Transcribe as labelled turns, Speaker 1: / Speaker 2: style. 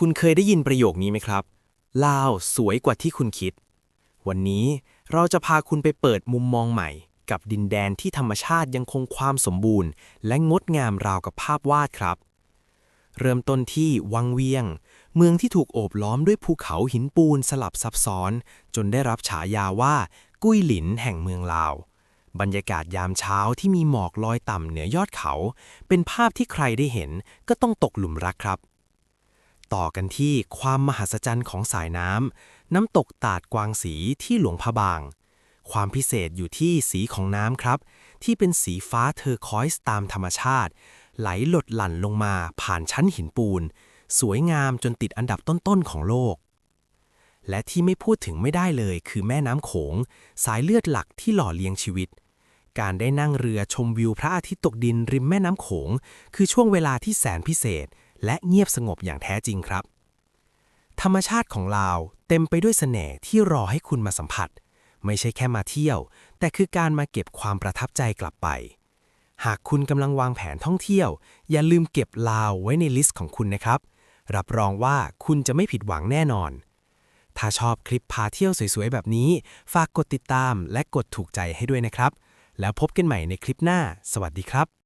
Speaker 1: คุณเคยได้ยินประโยคนี้ไหมครับ ลาวสวยกว่าที่คุณคิด วันนี้เราจะพาคุณไปเปิดมุมมองใหม่ กับดินแดนที่ธรรมชาติยังคงความสมบูรณ์ และงดงามราวกับภาพวาดครับ เริ่มต้นที่วังเวียง เมืองที่ถูกโอบล้อมด้วยภูเขาหินปูนสลับซับซ้อน จนได้รับฉายาว่า กุ้ยหลินแห่งเมืองลาวบรรยากาศยามเช้าที่มีหมอกลอยต่ำเหนือยอดเขา เป็นภาพที่ใครได้เห็นก็ต้องตกหลุมรักครับ ต่อกันที่ความมหัศจรรย์ของสายน้ำ น้ำตกตาดกวางสีที่หลวงพะบาง ความพิเศษอยู่ที่สีของน้ำครับ ที่เป็นสีฟ้าเทอร์คอยส์ตามธรรมชาติ ไหลหลดหลั่นลงมาผ่านชั้นหินปูน สวยงามจนติดอันดับต้นๆของโลก และที่ไม่พูดถึงไม่ได้เลยคือแม่น้ำโขง สายเลือดหลักที่หล่อเลี้ยงชีวิตการได้นั่งเรือชมวิวพระอาทิตย์ตกดินริมแม่น้ำโขง คือช่วงเวลาที่แสนพิเศษ และเงียบสงบอย่างแท้จริงครับ ธรรมชาติของลาวเต็มไปด้วยเสน่ห์ที่รอให้คุณมาสัมผัส ไม่ใช่แค่มาเที่ยว แต่คือการมาเก็บความประทับใจกลับไป หากคุณกำลังวางแผนท่องเที่ยว อย่าลืมเก็บลาวไว้ในลิสต์ของคุณนะครับ รับรองว่าคุณจะไม่ผิดหวังแน่นอน ถ้าชอบคลิปพาเที่ยวสวยๆ แบบนี้ ฝากกดติดตามและกดถูกใจให้ด้วยนะครับ แล้วพบกันใหม่ในคลิปหน้า สวัสดีครับ